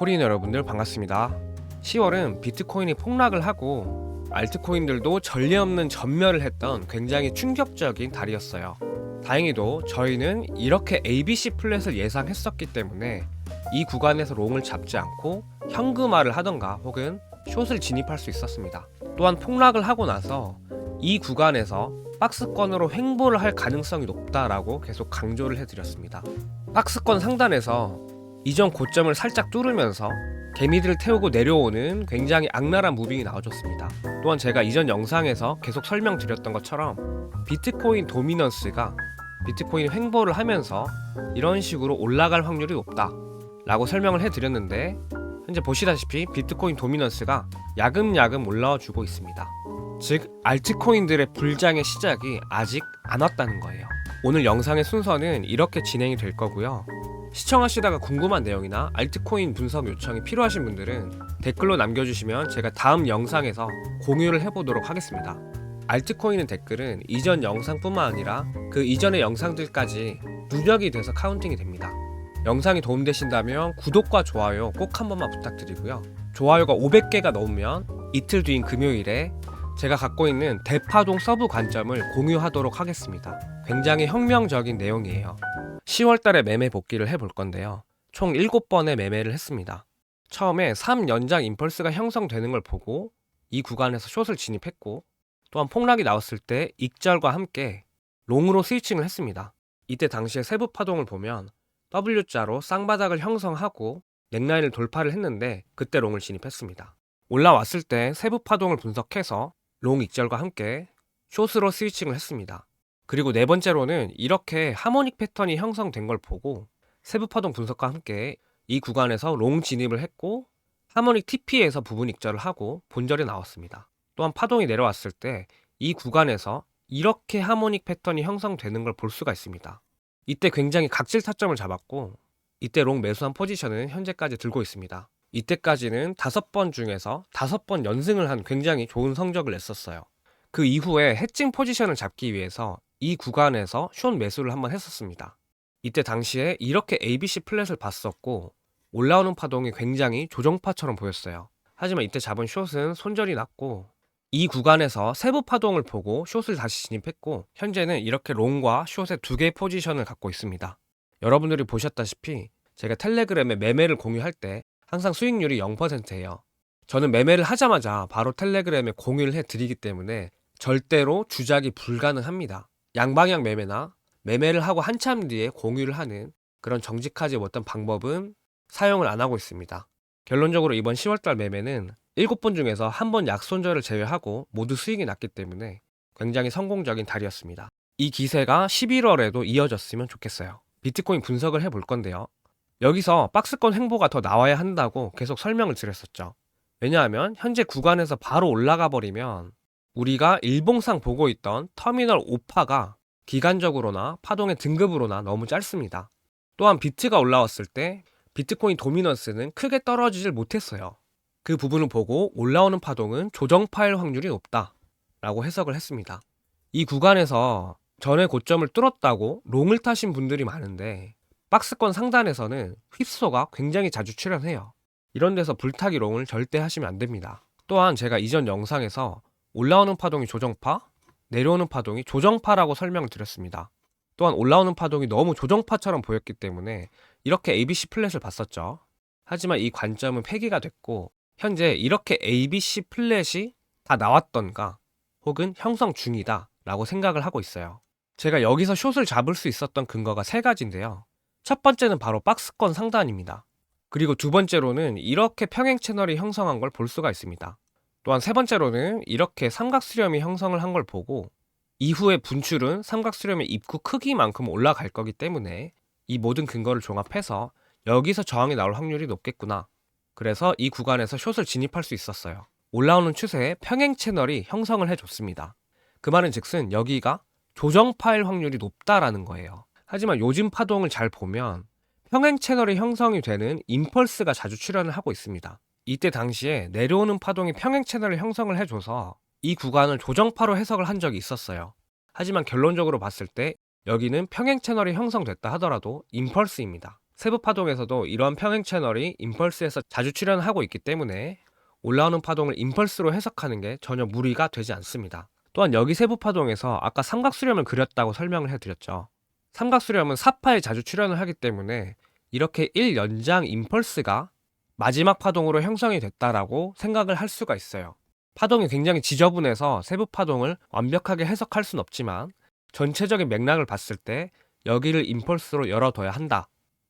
코린 여러분들 반갑습니다. 10월은 비트코인이 폭락을 하고 알트코인들도 전례 없는 전멸을 했던 굉장히 충격적인 달이었어요. 다행히도 저희는 이렇게 ABC 플랫을 예상했었기 때문에 이 구간에서 롱을 잡지 않고 현금화를 하던가 혹은 숏을 진입할 수 있었습니다. 또한 폭락을 하고 나서 이 구간에서 박스권으로 횡보를 할 가능성이 높다라고 계속 강조를 해드렸습니다. 박스권 상단에서 이전 고점을 살짝 뚫으면서 개미들을 태우고 내려오는 굉장히 악랄한 무빙이 나와줬습니다. 또한 제가 이전 영상에서 계속 설명드렸던 것처럼 비트코인 도미넌스가 비트코인 횡보를 하면서 이런 식으로 올라갈 확률이 높다 라고 설명을 해드렸는데 현재 보시다시피 비트코인 도미넌스가 야금야금 올라와 주고 있습니다. 즉 알트코인들의 불장의 시작이 아직 안 왔다는 거예요. 오늘 영상의 순서는 이렇게 진행이 될 거고요. 시청하시다가 궁금한 내용이나 알트코인 분석 요청이 필요하신 분들은 댓글로 남겨주시면 제가 다음 영상에서 공유를 해보도록 하겠습니다. 알트코인의 댓글은 이전 영상뿐만 아니라 그 이전의 영상들까지 누적이 돼서 카운팅이 됩니다. 영상이 도움되신다면 구독과 좋아요 꼭 한 번만 부탁드리고요. 좋아요가 500개가 넘으면 이틀 뒤인 금요일에 제가 갖고 있는 대파동 서브 관점을 공유하도록 하겠습니다. 굉장히 혁명적인 내용이에요. 10월 달에 매매 복귀를 해볼 건데요. 총 7번의 매매를 했습니다. 처음에 3연장 임펄스가 형성되는 걸 보고 이 구간에서 숏을 진입했고 또한 폭락이 나왔을 때 익절과 함께 롱으로 스위칭을 했습니다. 이때 당시에 세부 파동을 보면 W자로 쌍바닥을 형성하고 넥라인을 돌파를 했는데 그때 롱을 진입했습니다. 올라왔을 때 세부 파동을 분석해서 롱 익절과 함께 숏으로 스위칭을 했습니다. 그리고 네 번째로는 이렇게 하모닉 패턴이 형성된 걸 보고 세부 파동 분석과 함께 이 구간에서 롱 진입을 했고 하모닉 TP에서 부분 익절을 하고 본절에 나왔습니다. 또한 파동이 내려왔을 때 이 구간에서 이렇게 하모닉 패턴이 형성되는 걸 볼 수가 있습니다. 이때 굉장히 각질 타점을 잡았고 이때 롱 매수한 포지션은 현재까지 들고 있습니다. 이때까지는 다섯 번 중에서 다섯 번 연승을 한 굉장히 좋은 성적을 냈었어요. 그 이후에 해칭 포지션을 잡기 위해서 이 구간에서 숏 매수를 한번 했었습니다. 이때 당시에 이렇게 ABC 플랫을 봤었고 올라오는 파동이 굉장히 조정파처럼 보였어요. 하지만 이때 잡은 숏은 손절이 났고 이 구간에서 세부 파동을 보고 숏을 다시 진입했고 현재는 이렇게 롱과 숏의 두 개의 포지션을 갖고 있습니다. 여러분들이 보셨다시피 제가 텔레그램에 매매를 공유할 때 항상 수익률이 0%예요. 저는 매매를 하자마자 바로 텔레그램에 공유를 해드리기 때문에 절대로 주작이 불가능합니다. 양방향 매매나 매매를 하고 한참 뒤에 공유를 하는 그런 정직하지 못한 방법은 사용을 안 하고 있습니다. 결론적으로 이번 10월달 매매는 7번 중에서 한 번 약손절을 제외하고 모두 수익이 났기 때문에 굉장히 성공적인 달이었습니다. 이 기세가 11월에도 이어졌으면 좋겠어요. 비트코인 분석을 해볼 건데요. 여기서 박스권 횡보가 더 나와야 한다고 계속 설명을 드렸었죠. 왜냐하면 현재 구간에서 바로 올라가 버리면 우리가 일봉상 보고 있던 터미널 5파가 기간적으로나 파동의 등급으로나 너무 짧습니다. 또한 비트가 올라왔을 때 비트코인 도미넌스는 크게 떨어지질 못했어요. 그 부분을 보고 올라오는 파동은 조정파일 확률이 높다 라고 해석을 했습니다. 이 구간에서 전의 고점을 뚫었다고 롱을 타신 분들이 많은데 박스권 상단에서는 휩소가 굉장히 자주 출현해요. 이런 데서 불타기 롱을 절대 하시면 안 됩니다. 또한 제가 이전 영상에서 올라오는 파동이 조정파, 내려오는 파동이 조정파라고 설명을 드렸습니다. 또한 올라오는 파동이 너무 조정파처럼 보였기 때문에 이렇게 ABC 플랫을 봤었죠. 하지만 이 관점은 폐기가 됐고 현재 이렇게 ABC 플랫이 다 나왔던가 혹은 형성 중이다 라고 생각을 하고 있어요. 제가 여기서 숏을 잡을 수 있었던 근거가 세 가지인데요. 첫 번째는 바로 박스권 상단입니다. 그리고 두 번째로는 이렇게 평행 채널이 형성한 걸 볼 수가 있습니다. 또한 세 번째로는 이렇게 삼각 수렴이 형성을 한 걸 보고 이후에 분출은 삼각 수렴의 입구 크기만큼 올라갈 거기 때문에 이 모든 근거를 종합해서 여기서 저항이 나올 확률이 높겠구나. 그래서 이 구간에서 숏을 진입할 수 있었어요. 올라오는 추세에 평행 채널이 형성을 해줬습니다. 그 말은 즉슨 여기가 조정 파일 확률이 높다라는 거예요. 하지만 요즘 파동을 잘 보면 평행 채널이 형성이 되는 임펄스가 자주 출현을 하고 있습니다. 이때 당시에 내려오는 파동이 평행 채널을 형성을 해줘서 이 구간을 조정파로 해석을 한 적이 있었어요. 하지만 결론적으로 봤을 때 여기는 평행 채널이 형성됐다 하더라도 임펄스입니다. 세부 파동에서도 이러한 평행 채널이 임펄스에서 자주 출현하고 있기 때문에 올라오는 파동을 임펄스로 해석하는 게 전혀 무리가 되지 않습니다. 또한 여기 세부 파동에서 아까 삼각수렴을 그렸다고 설명을 해드렸죠. 삼각수렴은 사파에 자주 출현을 하기 때문에 이렇게 1연장 임펄스가 마지막 파동으로 형성이 됐다라고 생각을 할 수가 있어요. 파동이 굉장히 지저분해서 세부 파동을 완벽하게 해석할 순 없지만 전체적인 맥락을 봤을 때 여기를 임펄스로 열어둬야 한다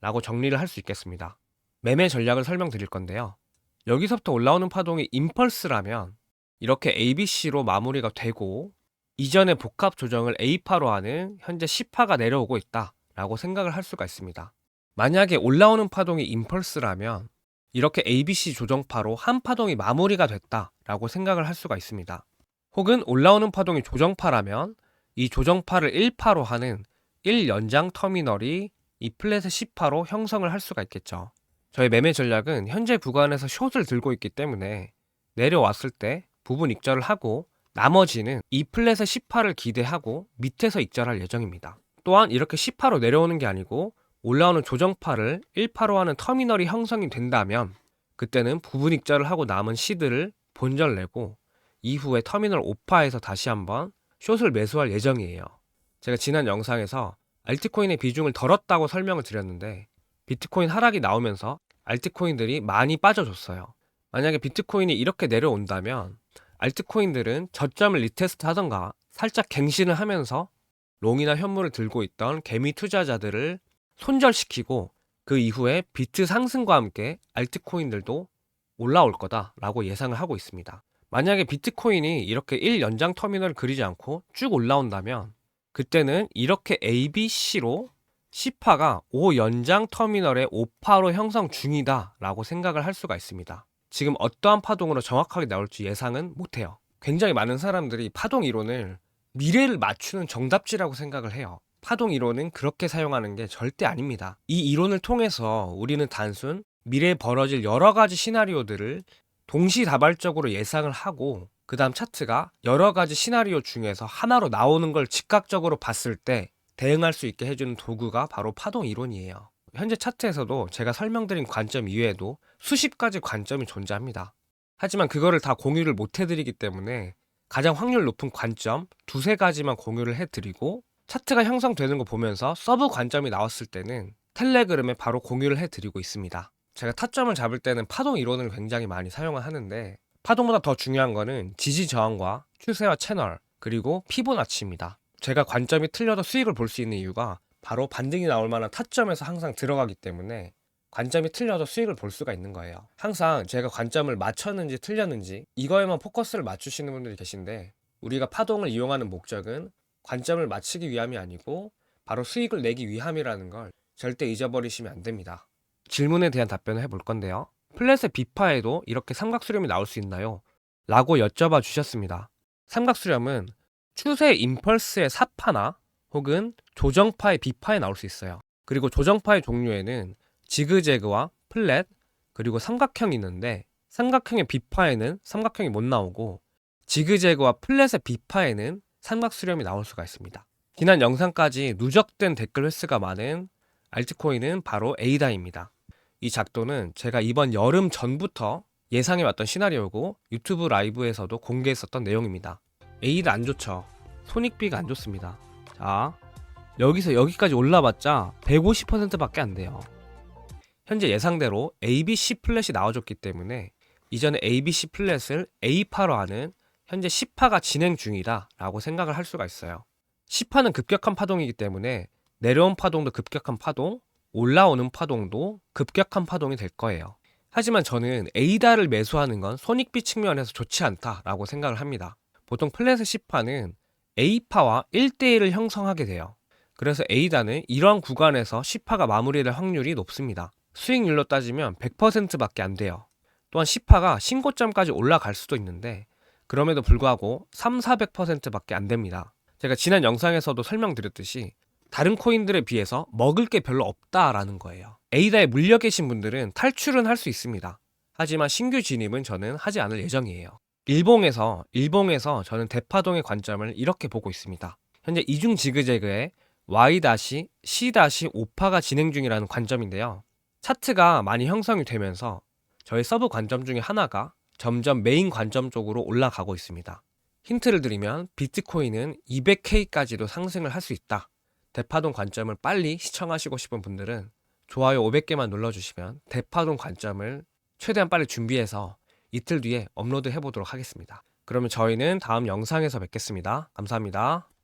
라고 정리를 할 수 있겠습니다. 매매 전략을 설명드릴 건데요. 여기서부터 올라오는 파동이 임펄스라면 이렇게 ABC로 마무리가 되고 이전의 복합 조정을 A파로 하는 현재 C파가 내려오고 있다 라고 생각을 할 수가 있습니다. 만약에 올라오는 파동이 임펄스라면 이렇게 ABC 조정파로 한 파동이 마무리가 됐다라고 생각을 할 수가 있습니다. 혹은 올라오는 파동이 조정파라면 이 조정파를 1파로 하는 1연장 터미널이 이 플랫의 10파로 형성을 할 수가 있겠죠. 저희 매매 전략은 현재 구간에서 숏을 들고 있기 때문에 내려왔을 때 부분 익절을 하고 나머지는 이 플랫의 10파를 기대하고 밑에서 익절할 예정입니다. 또한 이렇게 10파로 내려오는 게 아니고 올라오는 조정파를 1파로 하는 터미널이 형성이 된다면 그때는 부분 익절을 하고 남은 시드를 본절 내고 이후에 터미널 5파에서 다시 한번 숏을 매수할 예정이에요. 제가 지난 영상에서 알트코인의 비중을 덜었다고 설명을 드렸는데 비트코인 하락이 나오면서 알트코인들이 많이 빠져줬어요. 만약에 비트코인이 이렇게 내려온다면 알트코인들은 저점을 리테스트 하던가 살짝 갱신을 하면서 롱이나 현물을 들고 있던 개미 투자자들을 손절시키고 그 이후에 비트 상승과 함께 알트코인들도 올라올 거다라고 예상을 하고 있습니다. 만약에 비트코인이 이렇게 1연장 터미널을 그리지 않고 쭉 올라온다면 그때는 이렇게 ABC로 C파가 5연장 터미널의 5파로 형성 중이다 라고 생각을 할 수가 있습니다. 지금 어떠한 파동으로 정확하게 나올지 예상은 못해요. 굉장히 많은 사람들이 파동 이론을 미래를 맞추는 정답지라고 생각을 해요. 파동 이론은 그렇게 사용하는 게 절대 아닙니다. 이 이론을 통해서 우리는 단순 미래에 벌어질 여러 가지 시나리오들을 동시다발적으로 예상을 하고 그 다음 차트가 여러 가지 시나리오 중에서 하나로 나오는 걸 즉각적으로 봤을 때 대응할 수 있게 해주는 도구가 바로 파동 이론이에요. 현재 차트에서도 제가 설명드린 관점 이외에도 수십 가지 관점이 존재합니다. 하지만 그거를 다 공유를 못 해드리기 때문에 가장 확률 높은 관점 두세 가지만 공유를 해드리고 차트가 형성되는 거 보면서 서브 관점이 나왔을 때는 텔레그램에 바로 공유를 해드리고 있습니다. 제가 타점을 잡을 때는 파동 이론을 굉장히 많이 사용을 하는데 파동보다 더 중요한 거는 지지 저항과 추세와 채널 그리고 피보나치입니다. 제가 관점이 틀려도 수익을 볼 수 있는 이유가 바로 반등이 나올 만한 타점에서 항상 들어가기 때문에 관점이 틀려도 수익을 볼 수가 있는 거예요. 항상 제가 관점을 맞췄는지 틀렸는지 이거에만 포커스를 맞추시는 분들이 계신데 우리가 파동을 이용하는 목적은 관점을 맞추기 위함이 아니고 바로 수익을 내기 위함이라는 걸 절대 잊어버리시면 안 됩니다. 질문에 대한 답변을 해볼 건데요. 플랫의 비파에도 이렇게 삼각수렴이 나올 수 있나요? 라고 여쭤봐 주셨습니다. 삼각수렴은 추세 임펄스의 사파나 혹은 조정파의 비파에 나올 수 있어요. 그리고 조정파의 종류에는 지그재그와 플랫 그리고 삼각형이 있는데 삼각형의 비파에는 삼각형이 못 나오고 지그재그와 플랫의 비파에는 삼각 수렴이 나올 수가 있습니다. 지난 영상까지 누적된 댓글 횟수가 많은 알트코인은 바로 에이다입니다. 이 작도는 제가 이번 여름 전부터 예상해왔던 시나리오고 유튜브 라이브에서도 공개했었던 내용입니다. 에이다 안 좋죠. 손익비가 안 좋습니다. 자, 여기서 여기까지 올라봤자 150%밖에 안 돼요. 현재 예상대로 ABC 플랫이 나와줬기 때문에 이전에 ABC 플랫을 A파로 하는 현재 10파가 진행 중이다 라고 생각을 할 수가 있어요. 10파는 급격한 파동이기 때문에 내려온 파동도 급격한 파동, 올라오는 파동도 급격한 파동이 될 거예요. 하지만 저는 에이다를 매수하는 건 손익비 측면에서 좋지 않다라고 생각을 합니다. 보통 플랫의 10파는 A파와 1대1을 형성하게 돼요. 그래서 에이다는 이러한 구간에서 10파가 마무리될 확률이 높습니다. 수익률로 따지면 100%밖에 안 돼요. 또한 10파가 신고점까지 올라갈 수도 있는데 그럼에도 불구하고 3, 400%밖에 안 됩니다. 제가 지난 영상에서도 설명드렸듯이 다른 코인들에 비해서 먹을 게 별로 없다라는 거예요. 에이다에 물려 계신 분들은 탈출은 할 수 있습니다. 하지만 신규 진입은 저는 하지 않을 예정이에요. 일봉에서 일봉에서 저는 대파동의 관점을 이렇게 보고 있습니다. 현재 이중 지그재그의 Y-C-5파가 진행 중이라는 관점인데요. 차트가 많이 형성이 되면서 저희 서브 관점 중에 하나가 점점 메인 관점 쪽으로 올라가고 있습니다. 힌트를 드리면 비트코인은 200K까지도 상승을 할 수 있다. 대파동 관점을 빨리 시청하시고 싶은 분들은 좋아요 500개만 눌러주시면 대파동 관점을 최대한 빨리 준비해서 이틀 뒤에 업로드 해보도록 하겠습니다. 그러면 저희는 다음 영상에서 뵙겠습니다. 감사합니다.